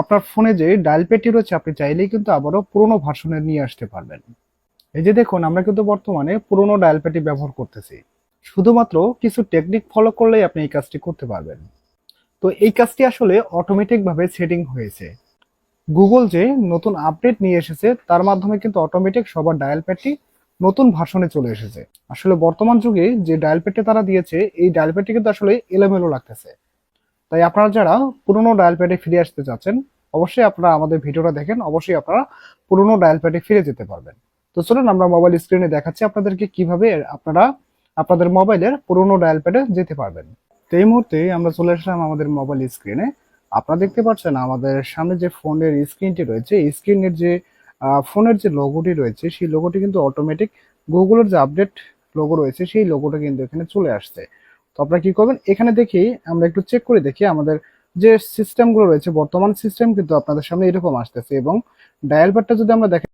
আপনার ফোনে যে ডায়াল প্যাডটি রয়েছে, আপনি চাইলেই কিন্তু আবারও পুরোনো ভার্সনের নিয়ে আসতে পারবেন। এই যে দেখুন, আমরা কিন্তু বর্তমানে পুরোনো ডায়াল প্যাডটি ব্যবহার করতেছি। শুধুমাত্র কিছু টেকনিক ফলো করলেই আপনি এই কাজটি করতে পারবেন। তো এই কাজটি আসলে অটোমেটিকভাবে সেটিং হয়েছে। গুগল যে নতুন আপডেট নিয়ে এসেছে, তার মাধ্যমে কিন্তু অটোমেটিক সবার ডায়াল প্যাডটি নতুন ভার্সনে চলে এসেছে। আসলে বর্তমান যুগে যে ডায়াল প্যাডটি তারা দিয়েছে, এই ডায়াল প্যাডটি কিন্তু আসলে এলোমেলো লাগতেছে। তাই আপনারা যারা পুরনো ডায়াল প্যাডে ফিরে আসতে চাচ্ছেন, অবশ্যই আপনারা আমাদের ভিডিওটা দেখেন, অবশ্যই আপনারা পুরনো ডায়াল প্যাডে ফিরে যেতে পারবেন। তো চলুন আমরা মোবাইল স্ক্রিনে দেখাচ্ছি আপনাদেরকে কীভাবে আপনারা আপনাদের মোবাইলের পুরনো ডায়াল প্যাডে যেতে পারবেন। তো এই মুহূর্তে আমরা চলে আসলাম আমাদের মোবাইল স্ক্রিনে আপনারা দেখতে পাচ্ছেন আমাদের সামনে যে ফোনের স্ক্রিনটি রয়েছে স্ক্রিনের যে ফোনের যে লোগোটি রয়েছে, সেই লোগোটি কিন্তু অটোমেটিক গুগলের যে আপডেট লোগো রয়েছে, সেই লোগোটা কিন্তু এখানে চলে আসছে। তো আপনারা কি করবেন? এখানে দেখি, আমরা একটু চেক করে দেখি আমাদের যে সিস্টেমগুলো রয়েছে, বর্তমান সিস্টেম কিন্তু আপনাদের সামনে এরকম আসতেছে এবং ডায়াল প্যাডটা যদি আমরা দেখেন